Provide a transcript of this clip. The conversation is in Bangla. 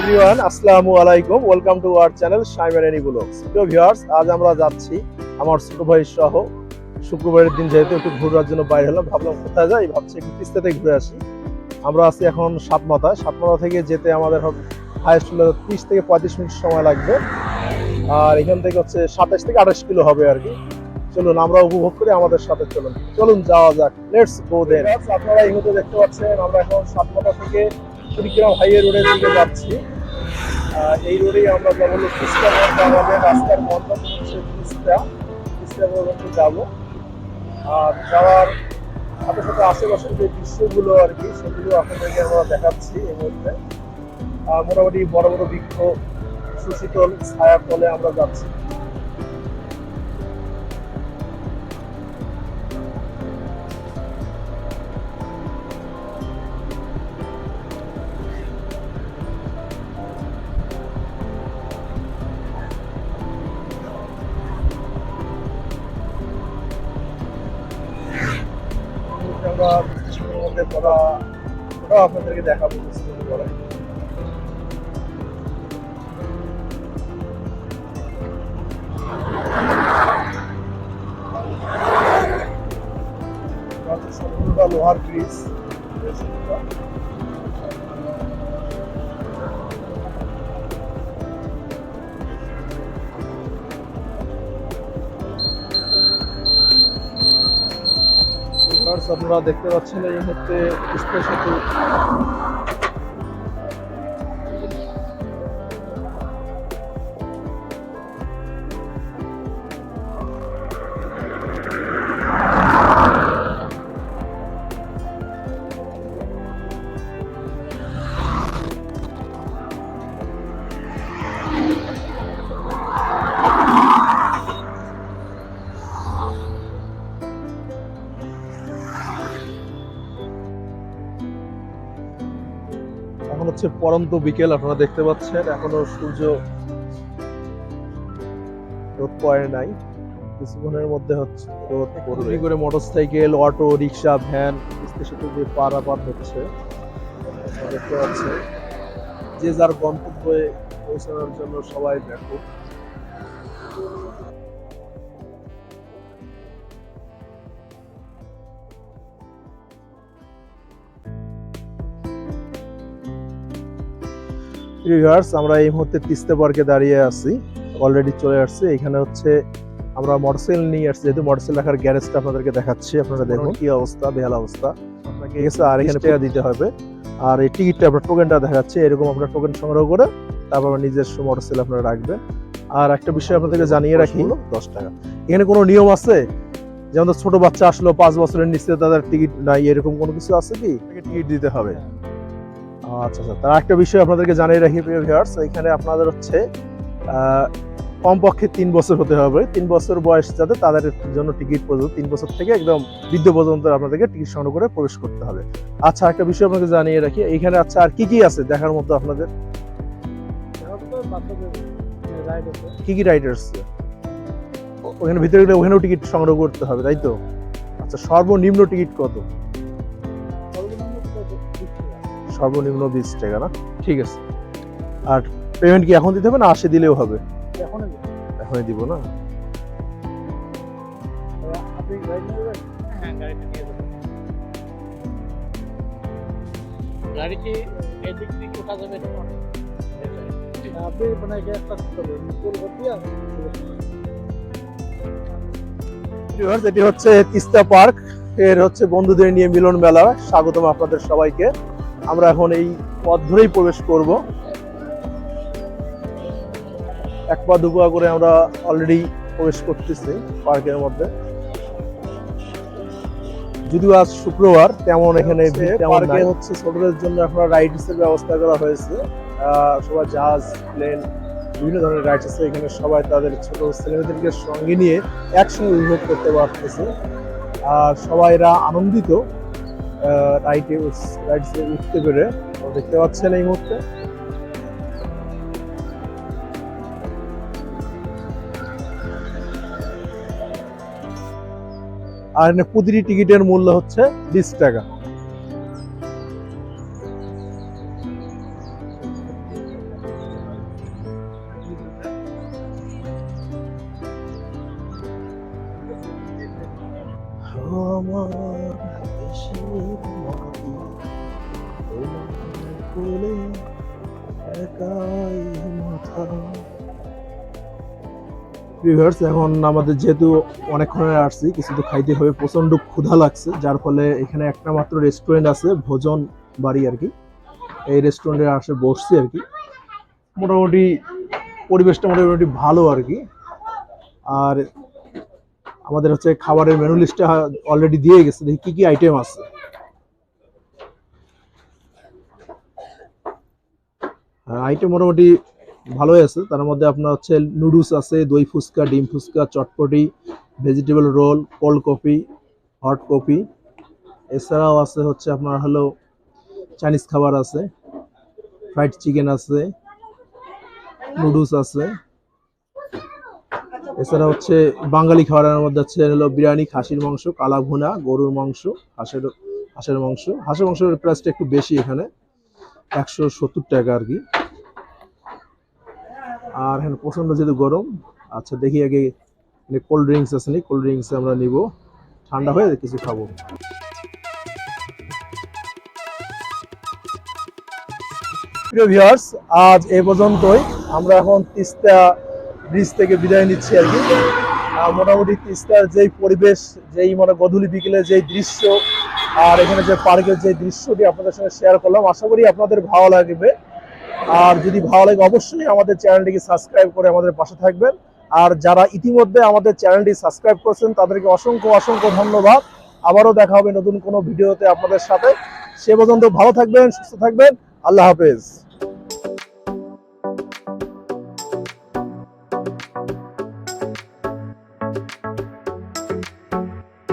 এভরিওয়ান আসসালামু আলাইকুম। Welcome to our channel cyber any blogs প্রিয় ভিউয়ার্স আজ আমরা যাচ্ছি আমার ছোট সহ। শুক্রবারের দিন যেহেতু একটু ঘোরার জন্য বাইরে হলাম, ভাবলাম কোথায় যাই, ভাবছি একটু তিস্তাতে ঘুরে আসি। আমরা আছি এখন সাতমাথায় সাতমাথা থেকে যেতে আমাদের হাইস্ট হলো তিরিশ থেকে পঁয়ত্রিশ মিনিট সময় লাগবে। আর এখান থেকে হচ্ছে সাতাশ থেকে আঠাশ কিলো হবে আর কি। চলুন, আমরা উপভোগ করি, আমাদের সাথে চলুন। চলুন, যাওয়া যাক। লেটস গো দেন আপনারা এই দেখতে পাচ্ছেন, আমরা এখন সাতমাথা থেকে কুড়িগ্রাম হাইওয়ে রোডের দিকে যাচ্ছি। এই রোডেই আমরা যাব আমাদের রাস্তার বন্ধ হচ্ছে তিস্তা। তিস্তা পর্যন্ত যাব। আর যাওয়ার সাথে সাথে আশেপাশের যে দৃশ্যগুলো আর কি, সেগুলো আপনাদেরকে আমরা দেখাচ্ছি এই আর মোটামুটি বড় বড় বৃক্ষ, সুশীতল ছায়ার তলে আমরা যাচ্ছি। আমরা কিছুক্ষণের মধ্যে পড়া ওটাও আপনাদেরকে দেখাবো কিছুক্ষণ পরে এটা হচ্ছে সম্পূর্ণটা লোহার ব্রিজ ভিউয়ার্স আপনারা দেখতে পাচ্ছেন এই মুহূর্তে স্পেশাল এখন হচ্ছে পরন্ত বিকেল আপনারা দেখতে পাচ্ছেন। এখনও সূর্য রোদ পড়ে নাই। কিছুক্ষণের মধ্যে হচ্ছে রোদ পড়বে। করে motorcycle auto rickshaw van station দিয়ে পারাপার হচ্ছে দেখতে পাচ্ছেন। যে যার গন্তব্যে পৌঁছানোর জন্য সবাই ব্যাপক ভিউয়ার্স আমরা এই মুহূর্তে তিস্তা পার্কে দাঁড়িয়ে আছি অলরেডি চলে আসছে। এখানে হচ্ছে আমরা মোটরসাইকেল নিয়ে আসছি যেহেতু মোটরসাইকেল রাখার গ্যারেজটা আপনাদেরকে দেখাচ্ছি আপনারা দেখুন। কি অবস্থা বেহাল অবস্থা? আপনাকে এসে আর এখানে টাকা দিতে হবে। আর এই টিকিটটা আপনার টোকেনটা দেখাচ্ছে এরকম আপনার টোকেন সংগ্রহ করে তারপর নিজস্ব মোটরসাইকেল আপনারা রাখবেন। আর একটা বিষয় আপনাদেরকে জানিয়ে রাখি দশ টাকা। এখানে কোনো নিয়ম আছে? যেমন ছোট বাচ্চা আসলো পাঁচ বছরের নিচে তাদের টিকিট নাই এরকম কোনো কিছু আছে কি? টিকিট দিতে হবে। আচ্ছা আচ্ছা। তার একটা বিষয় আপনাদেরকে জানিয়ে রাখি, প্রিয় ভিউয়ার্স এখানে আপনাদের হচ্ছে কমপক্ষে তিন বছর হতে হবে। তিন বছর বয়স যাতে তাদের জন্য টিকিট পর্যন্ত তিন বছর থেকে একদম বৃদ্ধ পর্যন্ত আপনাদেরকে টিকিট সংগ্রহ করে প্রবেশ করতে হবে। আচ্ছা একটা বিষয় আপনাকে জানিয়ে রাখি, এখানে আচ্ছা আর কি কি আছে দেখার মতো আপনাদের? কি কি রাইড ওখানে ভিতরে গেলে ওখানেও টিকিট সংগ্রহ করতে হবে, তাই তো? আচ্ছা সর্বনিম্ন টিকিট কত? সর্বনিম্ন বিশ টাকা না? ঠিক আছে। আর পেমেন্ট কি এখন দিতে হবে না আসে দিলেও হবে? এখনই দিব। না? গাড়ি কি এদিক থেকে উঠা যাবে আপনি মানে এটি হচ্ছে তিস্তা পার্ক। এর হচ্ছে বন্ধুদের নিয়ে মিলন মেলা স্বাগতম আপনাদের সবাইকে। আমরা এখন এই পথ ধরেই প্রবেশ করব। এক পা দু পা করে আমরা অলরেডি প্রবেশ করতেছি পার্কের মধ্যে। যদিও আজ শুক্রবার তেমন এখানে পার্কে হচ্ছে ছোটদের জন্য এখন রাইডস এর ব্যবস্থা করা হয়েছে। সবাই জাহাজ প্লেন বিভিন্ন ধরনের রাইডস আছে। এখানে সবাই তাদের ছোট ছেলেমেয়েদেরকে সঙ্গে নিয়ে একসঙ্গে উপভোগ করতে পারতেছে। আর সবাইরা আনন্দিত। রাইটে রাইট উঠতে পেরে দেখতে পাচ্ছেন এই মুহূর্তে। আর প্রতিটি টিকিটের মূল্য হচ্ছে বিশ টাকা। আমার ভিউয়ার্স এখন আমাদের যেহেতু অনেকক্ষণে আসছি, কিছু তো খাইতে হবে প্রচণ্ড ক্ষুধা লাগছে, যার ফলে এখানে একটা মাত্র রেস্টুরেন্ট আছে, ভোজন বাড়ি আর কি। এই রেস্টুরেন্টে আসে, বসছি আর কি। মোটামুটি পরিবেশটা মোটামুটি ভালো আর কি। আর আমাদের হচ্ছে খাবারের মেনু লিস্টটা অলরেডি দিয়ে গেছে, দেখি কি কি আইটেম আছে। আইটেম মোটামুটি ভালোই আছে, তার মধ্যে আপনার হচ্ছে নুডলস আছে, দই ফুচকা, ডিম ফুচকা, চটপটি vegetable roll cold coffee hot coffee এছাড়াও আছে হচ্ছে আপনার হলো চাইনিজ খাবার আছে ফ্রাইড চিকেন আছে নুডলস আছে। এছাড়া হচ্ছে বাঙালি খাবারের মধ্যে হচ্ছে হলো বিরিয়ানি, খাসির মাংস, কালা ভুনা, গরুর মাংস, হাঁসের হাঁসের মাংস। হাঁসের মাংসের প্রাইসটা একটু বেশি এখানে, একশো সত্তর টাকা আর কি। আর এখানে প্রচণ্ড যেহেতু গরম আচ্ছা দেখি আগে মানে কোল্ড ড্রিঙ্কস আছে নি কোল্ড ড্রিঙ্কস আমরা নিব। ঠান্ডা হয়ে কিছু খাব। প্রিয় ভিউয়ার্স আজ এ পর্যন্তই। আমরা এখন তিস্তা ব্রিজ থেকে বিদায় নিচ্ছি আর কি। মোটামুটি তিস্তার যেই পরিবেশ, যেই মানে গধূলি বিকেলে যেই দৃশ্য, আর এখানে যে পার্কের যে দৃশ্যটি আপনাদের সঙ্গে শেয়ার করলাম, আশা করি আপনাদের ভালো লাগবে। আর যদি ভালো লাগে, অবশ্যই আমাদের চ্যানেলটিকে সাবস্ক্রাইব করে আমাদের পাশে থাকবেন। আর যারা ইতিমধ্যে আমাদের চ্যানেলটি সাবস্ক্রাইব করছেন, তাদেরকে অসংখ্য অসংখ্য ধন্যবাদ। আবারও দেখা হবে নতুন কোনো ভিডিওতে আপনাদের সাথে। সে পর্যন্ত ভালো থাকবেন, সুস্থ থাকবেন। আল্লাহ হাফেজ।